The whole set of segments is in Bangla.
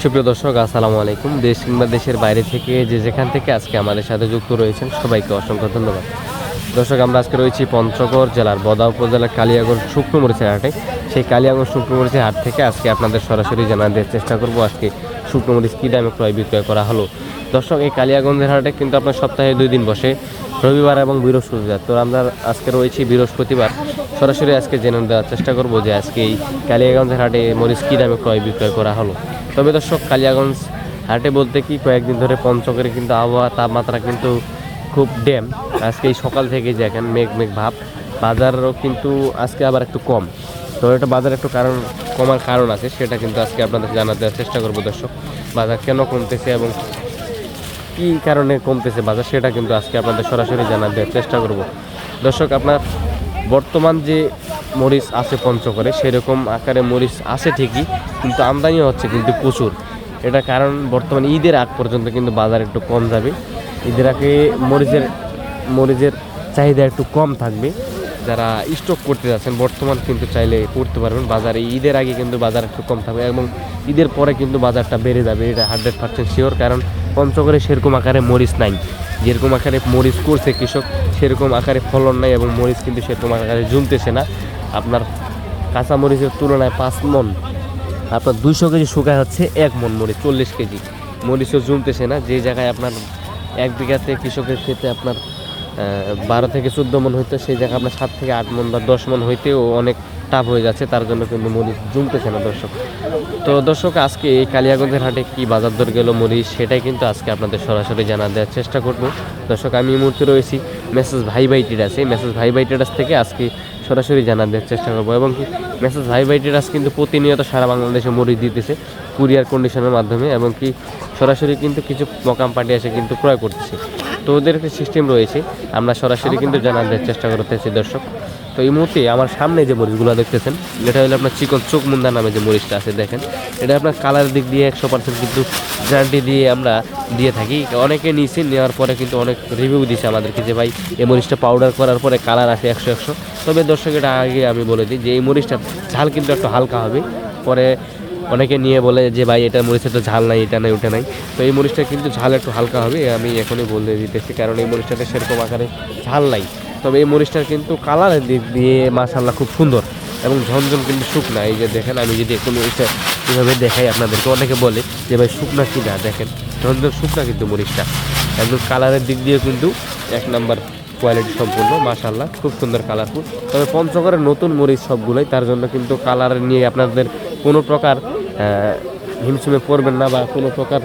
সুপ্রিয় দর্শক, আসসালামু আলাইকুম। দেশ কিংবা দেশের বাইরে থেকে যে যেখান থেকে আজকে আমাদের সাথে যুক্ত রয়েছেন, সবাইকে অসংখ্য ধন্যবাদ। দর্শক, আমরা আজকে রয়েছি পঞ্চগড় জেলার বদা উপজেলার কালিয়াগঞ্জ শুক্রমরিচের হাটে। সেই কালিয়াগঞ্জ শুক্রমরিচের হাট থেকে আজকে আপনাদের সরাসরি জানা দেওয়ার চেষ্টা করব আজকে শুক্রমরিচ কী দামে ক্রয় বিক্রয় করা হলো। দর্শক, এই কালিয়াগঞ্জের হাটে কিন্তু আপনার সপ্তাহে দুই দিন বসে রবিবার এবং বৃহস্পতিবার। তো আমরা আজকে রয়েছি বৃহস্পতিবার। সরাসরি আজকে জেনে দেওয়ার চেষ্টা করব যে আজকে এই কালিয়াগঞ্জের হাটে মরিচ কী দামে ক্রয় বিক্রয় করা হলো। তবে দর্শক, কালিয়াগঞ্জ হাটে বলতে কি, কয়েকদিন ধরে পঞ্চগড়ে কিন্তু আবহাওয়া তাপমাত্রা কিন্তু খুব ড্যাম। আজকে এই সকাল থেকে দেখেন মেঘ মেঘ ভাব। বাজারও কিন্তু আজকে আবার একটু কম। তো এটা বাজার একটু কারণ, কমার কারণ আছে, সেটা কিন্তু আজকে আপনাদের দেওয়ার চেষ্টা করব দর্শক। বাজার কেন কমতেছে এবং কী কারণে কমতেছে বাজার, সেটা কিন্তু আজকে আপনাদের সরাসরি জানা দেওয়ার চেষ্টা করব। দর্শক, আপনার বর্তমান যে মরিচ আছে পঞ্চগড়ে, সেরকম আকারে মরিচ আছে ঠিকই, কিন্তু আমদানিও হচ্ছে কিন্তু প্রচুর। এটা কারণ বর্তমানে ঈদের আগ পর্যন্ত কিন্তু বাজার একটু কম যাবে। ঈদের আগে মরিচের মরিচের চাহিদা একটু কম থাকবে। যারা স্টক করতে যাচ্ছেন, বর্তমান কিন্তু চাইলে করতে পারবেন। বাজারে ঈদের আগে কিন্তু বাজার একটু কম থাকবে এবং ঈদের পরে কিন্তু বাজারটা বেড়ে যাবে, এটা হান্ড্রেড পার্সেন্ট শিওর কারণ পঞ্চগড়ে সেরকম আকারে মরিচ নাই। যেরকম আকারে মরিচ করছে কৃষক, সেরকম আকারে ফলন নাই এবং মরিচ কিন্তু সেরকম আকারে জমতেছে না। আপনার কাঁচা মরিচের তুলনায় পাঁচ মন, আপনার দুইশো কেজি শুকায় হচ্ছে এক মন মরিচ, চল্লিশ কেজি। মরিচও জমতেছে না, যে জায়গায় আপনার এক বিঘাতে কৃষকের ক্ষেত্রে আপনার বারো থেকে চোদ্দ মন হইতো, সেই জায়গায় আপনার সাত থেকে আট মন বা দশ মন হইতেও অনেক টাফ হয়ে যাচ্ছে, তার জন্য কিন্তু মরিচ জমতেছে না দর্শক। তো দর্শক, আজকে এই কালিয়াগঞ্জের হাটে কি বাজার দর গেল মরিচ, সেটাই কিন্তু আজকে আপনাদের সরাসরি জানা দেওয়ার চেষ্টা করব। দর্শক, আমি এই মুহূর্তে রয়েছি মেসেজ ভাই ভাই এই মেসেজ ভাই ভাই থেকে আজকে সরাসরি জানা দেওয়ার চেষ্টা করব এবং কি মেসেজ ভাই ভাই কিন্তু প্রতিনিয়ত সারা বাংলাদেশে মরিচ দিতেছে কুরিয়ার কন্ডিশনের মাধ্যমে এবং কি সরাসরি কিন্তু কিছু মকাম পার্টি এসে কিন্তু ক্রয় করতেছে। তো ওদের একটা সিস্টেম রয়েছে, আমরা সরাসরি কিন্তু জানা দেওয়ার চেষ্টা করতেছি দর্শক। তো এই মুহূর্তে আমার সামনে যে মরিচগুলো দেখতেছেন, এটা হলো আপনার চিকন চোখ মুন্দা নামে যে মরিচটা আছে, দেখেন। এটা আপনার কালার দিক দিয়ে একশো পার্সেন্ট কিন্তু গ্যারান্টি দিয়ে আমরা দিয়ে থাকি। অনেকে নিয়েছি নেওয়ার পরে কিন্তু অনেক রিভিউ দিয়েছে আমাদেরকে যে, ভাই, এই মরিচটা পাউডার করার পরে কালার আসে একশো একশো। তবে দর্শক, এটা আগে আমি বলে দিই যে, এই মরিচটা ঝাল কিন্তু একটু হালকা হবে। পরে অনেকে নিয়ে বলে যে, ভাই এটা মরিচের তো ঝাল নাই, এটা নাই, ওটা নাই। তো এই মরিচটা কিন্তু ঝাল একটু হালকা হবে, আমি এখনই বলে দিতেছি, কারণ এই মরিচটাতে সেরকম আকারে ঝাল নাই। তবে এই মরিচটার কিন্তু কালারের দিক দিয়ে মাশাল্লাহ খুব সুন্দর এবং ঝনঝন কিন্তু শুকনা। এই যে দেখেন আমি যদি একটু মরিচটা কীভাবে দেখাই আপনাদেরকে অনেকে বলে যে ভাই শুকনা কি না? দেখেন ঝনঝন শুকনা কিন্তু মরিচটা। একদম কালারের দিক দিয়ে কিন্তু এক নাম্বার কোয়ালিটি সম্পূর্ণ মাশাল্লাহ খুব সুন্দর কালারফুল তবে পঞ্চগড়ের নতুন মরিচ সবগুলোই তার জন্য কিন্তু কালার নিয়ে আপনাদের কোনো প্রকার আহ, হিমশিমে পড়বেন না বা কোনো প্রকার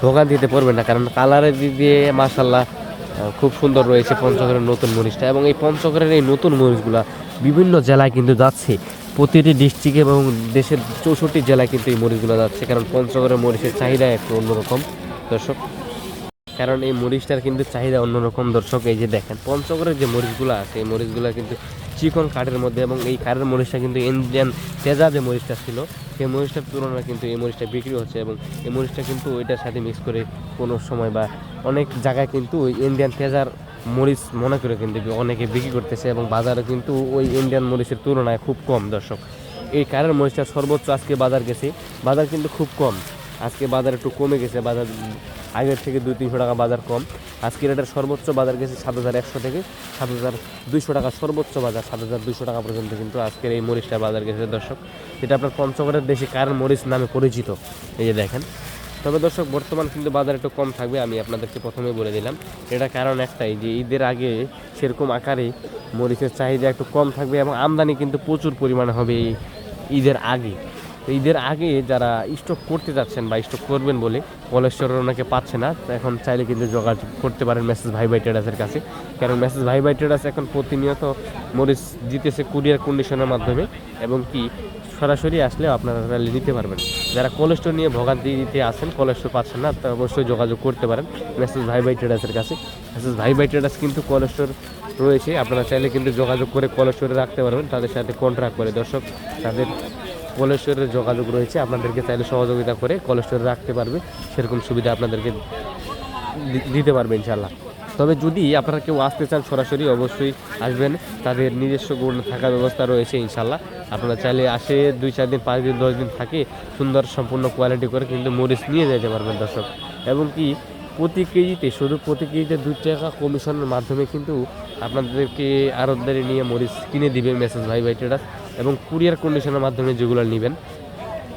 ভোগান্তিতে পড়বেন না কারণ কালারের দিক দিয়ে মাশাল্লাহ খুব সুন্দর রয়েছে পঞ্চগড়ের নতুন মরিচটা এবং এই পঞ্চগড়ের এই নতুন মরিচগুলা বিভিন্ন জেলায় কিন্তু যাচ্ছে। প্রতিটি ডিস্ট্রিক্ট এবং দেশের চৌষট্টি জেলায় কিন্তু এই মরিচগুলো যাচ্ছে কারণ পঞ্চগড়ের মরিচের চাহিদা একটু অন্যরকম। দর্শক, কারণ এই মরিচটার কিন্তু চাহিদা অন্যরকম। দর্শক, এই যে দেখেন, পঞ্চগড়ের যে মরিচগুলো আছে, এই মরিচগুলো কিন্তু চিকন কাঠের মধ্যে এবং এই কাঠের মরিচটা কিন্তু ইন্ডিয়ান তেজা যে মরিচটা ছিল, সেই মরিচটার তুলনায় কিন্তু এই মরিচটা বিক্রি হচ্ছে এবং এই মরিচটা কিন্তু ওইটার সাথে মিক্স করে কোনো সময় বা অনেক জায়গায় কিন্তু ওই ইন্ডিয়ান তেজার মরিচ মনে করে কিন্তু অনেকে বিক্রি করতেছে এবং বাজারে কিন্তু ওই ইন্ডিয়ান মরিচের তুলনায় খুব কম দর্শক। এই কারের মরিচটা সর্বোচ্চ আজকে বাজার গেছে, বাজার কিন্তু খুব কম। আজকে বাজার একটু কমে গেছে, বাজার আগের থেকে দুই, তিনশো টাকা বাজার কম। আজকে এটার সর্বোচ্চ বাজার গেছে সাত হাজার একশো থেকে, সাত হাজার দুইশো টাকা সর্বোচ্চ বাজার, সাত হাজার দুইশো টাকা পর্যন্ত কিন্তু আজকের এই মরিচটা বাজার গেছে। দর্শক যেটা আপনার পঞ্চগড়ের দেশে কারণ মরিচ নামে পরিচিত, এই যে দেখেন। তবে দর্শক, বর্তমান কিন্তু বাজার একটু কম থাকবে, আমি আপনাদেরকে প্রথমে বলে দিলাম। এটা কারণ একটাই যে ঈদের আগে সেরকম আকারে মরিচের চাহিদা একটু কম থাকবে এবং আমদানি কিন্তু প্রচুর পরিমাণে হবে এই ঈদের আগে। ঈদের আগে যারা স্টক করতে যাচ্ছেন বা স্টক করবেন বলে কলেস্টোর ওনাকে পাচ্ছে না এখন চাইলে কিন্তু যোগাযোগ করতে পারেন মেসেজ ভাই ভাই ট্রেডার্সের কাছে। কারণ মেসেজ ভাই ভাই ট্রেডার্স এখন প্রতিনিয়ত মরিচ জিতেছে কুরিয়ার কন্ডিশনের মাধ্যমে এবং কি সরাসরি আসলেও আপনারা নিতে পারবেন। যারা কোলেস্টোর নিয়ে ভোগান্তি দিতে আসেন কোলেস্টোর পাচ্ছেন না, তা অবশ্যই যোগাযোগ করতে পারেন মেসেজ ভাই ভাই ট্রেডার্সের কাছে। মেসেজ ভাই ভাই ট্রেডার্স কিন্তু কোলেস্টোর রয়েছে, আপনারা চাইলে কিন্তু যোগাযোগ করে কোলেস্টোরে রাখতে পারবেন, তাদের সাথে কন্ট্রাক্ট করে। দর্শক, তাদের কলেস্টোরের যোগাযোগ রয়েছে, আপনাদেরকে চাইলে সহযোগিতা করে কলেস্টোরে রাখতে পারবে, সেরকম সুবিধা আপনাদেরকে দিতে পারবে ইনশাল্লাহ তবে যদি আপনারা কেউ আসতে চান সরাসরি, অবশ্যই আসবেন। তাদের নিজস্ব গুণ থাকার ব্যবস্থা রয়েছে ইনশাল্লাহ আপনারা চাইলে আসে দুই, চার দিন, পাঁচ দিন, দশ দিন থাকে, সুন্দর সম্পূর্ণ কোয়ালিটি করে কিন্তু মরিচ নিয়ে যেতে পারবেন দর্শক। এবং কি, প্রতি কেজিতে, শুধু প্রতি কেজিতে দু টাকা কমিশনের মাধ্যমে কিন্তু আপনাদেরকে আরতদারি নিয়ে মরিচ কিনে দিবে মেসেজ ভাই ভাই ট্রেডার্স এবং কুরিয়ার কন্ডিশনের মাধ্যমে যেগুলো নেবেন,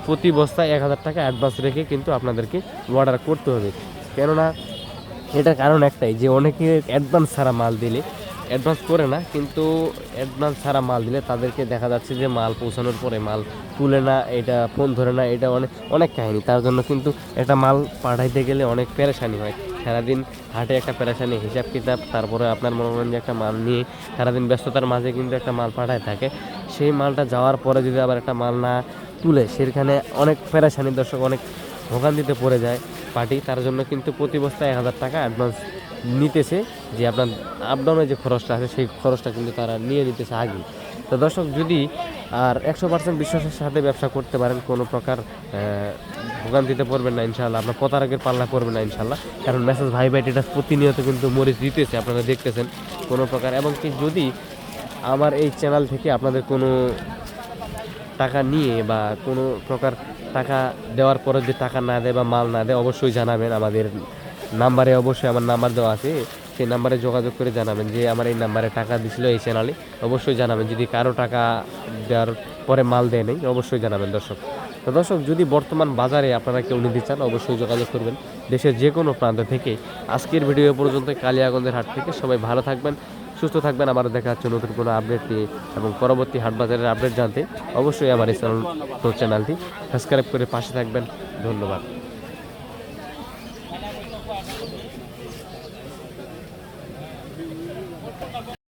প্রতি বস্তায় এক হাজার টাকা অ্যাডভান্স রেখে কিন্তু আপনাদেরকে অর্ডার করতে হবে। কেননা, এটার কারণ একটাই যে অনেকে অ্যাডভান্স ছাড়া মাল দিলে অ্যাডভান্স করে না, কিন্তু অ্যাডভান্স ছাড়া মাল দিলে তাদেরকে দেখা যাচ্ছে যে মাল পৌঁছানোর পরে মাল তুলে না, এটা ফোন ধরে না, এটা অনেক অনেক কাহিনী। তার জন্য কিন্তু একটা মাল পাঠাইতে গেলে অনেক পেরেশানি হয়। সারাদিন হাটে একটা পেরেশানি, হিসাব কিতাব, তারপরে আপনার মনে করেন যে একটা মাল নিয়ে সারাদিন ব্যস্ততার মাঝে কিন্তু একটা মাল পাঠায় থাকে। সেই মালটা যাওয়ার পরে যদি আবার একটা মাল না তুলে, সেখানে অনেক পেরেশানি দর্শক, অনেক ভোগান্তিতে পড়ে যায়। পার্টি তার জন্য কিন্তু প্রতি বস্তায় এক হাজার টাকা অ্যাডভান্স নিতেছে যে আপনার আপডাউনের যে খরচটা আছে, সেই খরচটা কিন্তু তারা নিয়ে নিতেছে আগে। তো দর্শক, যদি আর একশো পার্সেন্ট বিশ্বাসের সাথে ব্যবসা করতে পারেন, কোনো প্রকার ভোগান্তিতে পড়বেন না ইনশাল্লাহ আপনার প্রতারকের পাল্লা পড়বে না ইনশাল্লাহ কারণ মেসেজ ভাই ভাই এটা প্রতিনিয়ত কিন্তু মরিচ দিতেছে, আপনারা দেখতেছেন কোনো প্রকার। এবং কি যদি আমার এই চ্যানেল থেকে আপনাদের কোনো টাকা নিয়ে বা কোনো প্রকার টাকা দেওয়ার পরে যে টাকা না দেয় বা মাল না দেয়, অবশ্যই জানাবেন। আমাদের নাম্বারে অবশ্যই আমার নাম্বার দেওয়া আছে। সেই নাম্বারে যোগাযোগ করে জানাবেন যে আমার এই নাম্বারে টাকা দিছিল এই চ্যানেলে অবশ্যই জানাবেন। যদি কারও টাকা দেওয়ার পরে মাল দেয় নেই, অবশ্যই জানাবেন দর্শক। তো দর্শক, যদি বর্তমান বাজারে আপনারা কেউ নিতে চান, অবশ্যই যোগাযোগ করবেন। দেশের যে কোনো প্রান্ত থেকে। আজকের ভিডিও পর্যন্ত কালিয়াগঞ্জের হাট থেকে সবাই ভালো থাকবেন। সুস্থ থাকবেন। আবার দেখা যাচ্ছে নতুন কোনো আপডেট নিয়ে এবং পরবর্তী হাট বাজারের আপডেট জানতে অবশ্যই আমার এই চ্যানেল চ্যানেলটি সাবস্ক্রাইব করে পাশে থাকবেন। ধন্যবাদ।